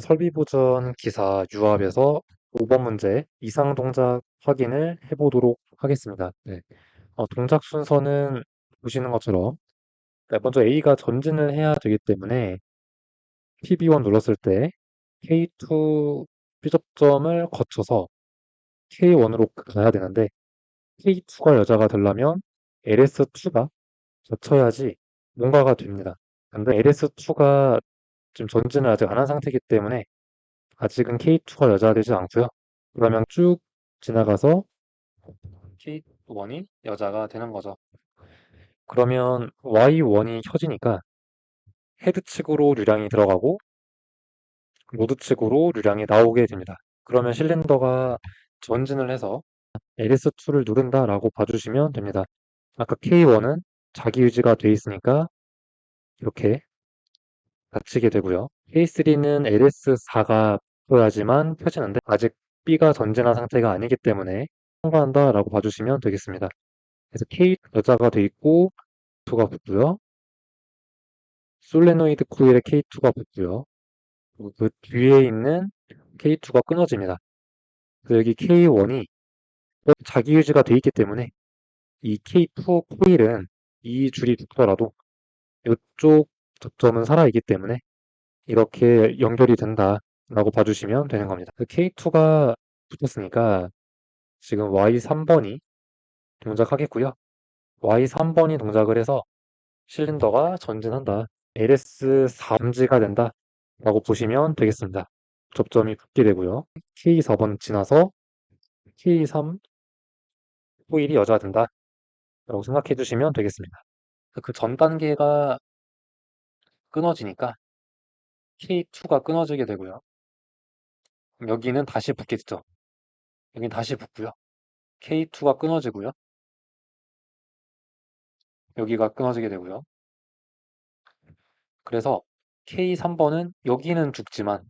설비 보전 기사 유압에서 5번 문제 이상 동작 확인을 해보도록 하겠습니다. 네. 어, 동작 순서는 보시는 것처럼 네, 먼저 A가 전진을 해야 되기 때문에 PB1 눌렀을 때 K2 B접점을 거쳐서 K1으로 가야 되는데 K2가 여자가 되려면 LS2가 거쳐야지 뭔가가 됩니다. 근데 LS2가 지금 전진을 아직 안 한 상태이기 때문에 아직은 K2가 여자가 되지 않고요. 그러면 쭉 지나가서 K1이 여자가 되는 거죠. 그러면 Y1이 켜지니까 헤드 측으로 류량이 들어가고 로드 측으로 류량이 나오게 됩니다. 그러면 실린더가 전진을 해서 LS2를 누른다라고 봐주시면 됩니다. 아까 K1은 자기 유지가 돼 있으니까 이렇게 닫히게 되고요. K3는 LS4가 보여야지만 켜지는데 아직 B가 전진한 상태가 아니기 때문에 통과한다라고 봐주시면 되겠습니다. 그래서 K 여자가 돼 있고 2가 붙고요. 솔레노이드 코일에 K2가 붙고요. 그리고 그 뒤에 있는 K2가 끊어집니다. 그래서 여기 K1이 자기 유지가 돼 있기 때문에 이 K2 코일은 이 줄이 붙더라도 이쪽 접점은 살아있기 때문에 이렇게 연결이 된다라고 봐주시면 되는 겁니다. K2가 붙었으니까 지금 Y3번이 동작하겠고요. Y3번이 동작을 해서 실린더가 전진한다. LS4음지가 된다. 라고 보시면 되겠습니다. 접점이 붙게 되고요. K4번 지나서 K3 코일이 여자가 된다. 라고 생각해 주시면 되겠습니다. 그 전 단계가 끊어지니까 K2가 끊어지게 되고요. 여기는 다시 붙게 되죠. 여기는 다시 붙고요. K2가 끊어지고요. 여기가 끊어지게 되고요. 그래서 K3번은 여기는 죽지만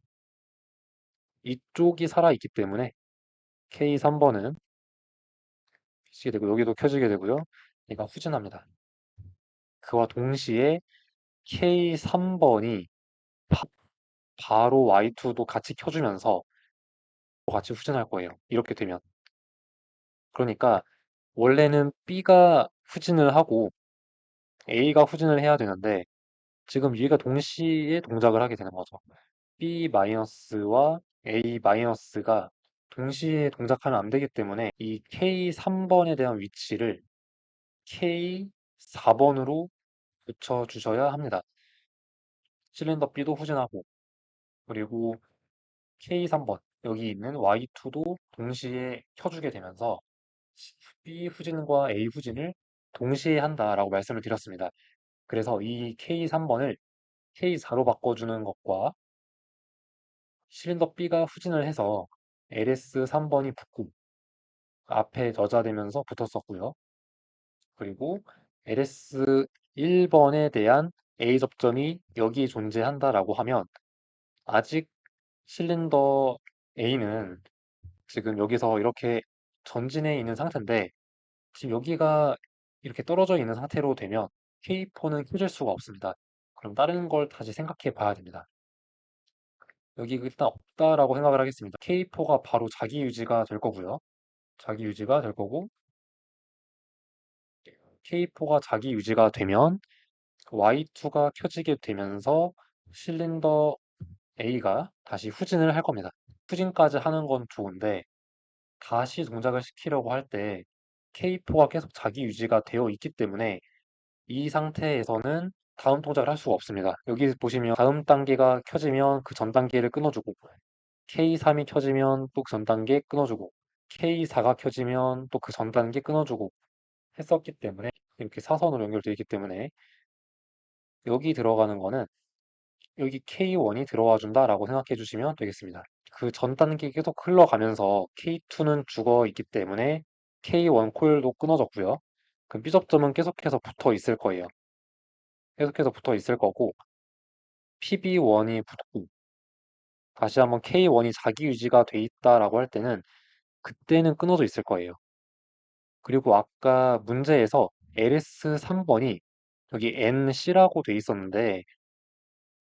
이쪽이 살아있기 때문에 K3번은 켜지게 되고 여기도 켜지게 되고요. 얘가 후진합니다. 그와 동시에 K3번이 바로 Y2도 같이 켜 주면서 같이 후진할 거예요. 이렇게 되면. 그러니까 원래는 B가 후진을 하고 A가 후진을 해야 되는데 지금 얘가 동시에 동작을 하게 되는 거죠. B-와 A-가 동시에 동작하면 안 되기 때문에 이 K3번에 대한 위치를 K4번으로 붙여주셔야 합니다. 실린더 B도 후진하고 그리고 K3번 여기 있는 Y2도 동시에 켜주게 되면서 B 후진과 A 후진을 동시에 한다라고 말씀을 드렸습니다. 그래서 이 K3번을 K4로 바꿔주는 것과 실린더 B가 후진을 해서 LS3번이 붙고 앞에 저자되면서 붙었었고요. 그리고 LS1번에 대한 A 접점이 여기 존재한다라고 하면 아직 실린더 A는 지금 여기서 이렇게 전진해 있는 상태인데 지금 여기가 이렇게 떨어져 있는 상태로 되면 K4는 켜질 수가 없습니다. 그럼 다른 걸 다시 생각해 봐야 됩니다. 여기 일단 없다라고 생각을 하겠습니다. K4가 바로 자기 유지가 될 거고요. 자기 유지가 될 거고 K4가 자기 유지가 되면 Y2가 켜지게 되면서 실린더 A가 다시 후진을 할 겁니다. 후진까지 하는 건 좋은데 다시 동작을 시키려고 할 때 K4가 계속 자기 유지가 되어 있기 때문에 이 상태에서는 다음 동작을 할 수가 없습니다. 여기 보시면 다음 단계가 켜지면 그 전 단계를 끊어주고 K3이 켜지면 또전 단계 끊어주고 K4가 켜지면 또 그 전 단계 끊어주고 했었기 때문에 이렇게 사선으로 연결되어 있기 때문에 여기 들어가는 거는 여기 K1이 들어와 준다라고 생각해 주시면 되겠습니다. 그 전 단계 계속 흘러가면서 K2는 죽어 있기 때문에 K1 코일도 끊어졌고요. 그 B접점은 계속해서 붙어 있을 거예요. 계속해서 붙어 있을 거고 PB1이 붙고 다시 한번 K1이 자기 유지가 돼 있다라고 할 때는 그때는 끊어져 있을 거예요. 그리고 아까 문제에서 LS3 번이 여기 NC라고 돼 있었는데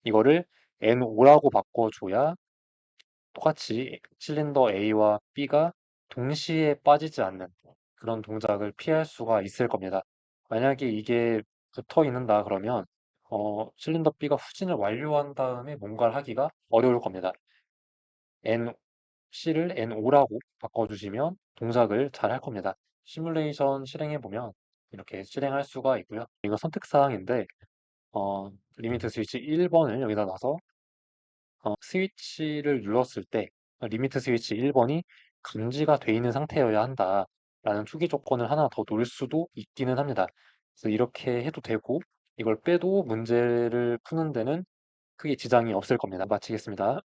이거를 NO라고 바꿔줘야 똑같이 실린더 A와 B가 동시에 빠지지 않는 그런 동작을 피할 수가 있을 겁니다. 만약에 이게 붙어 있는다 그러면 어, 실린더 B가 후진을 완료한 다음에 뭔가를 하기가 어려울 겁니다. N, C를 NO라고 바꿔주시면 동작을 잘 할 겁니다. 시뮬레이션 실행해보면 이렇게 실행할 수가 있고요. 이거 선택사항인데 어, 리미트 스위치 1번을 여기다 놔서 어, 스위치를 눌렀을 때 리미트 스위치 1번이 감지가 돼 있는 상태여야 한다 라는 투기 조건을 하나 더 놓을 수도 있기는 합니다. 그래서 이렇게 해도 되고 이걸 빼도 문제를 푸는 데는 크게 지장이 없을 겁니다. 마치겠습니다.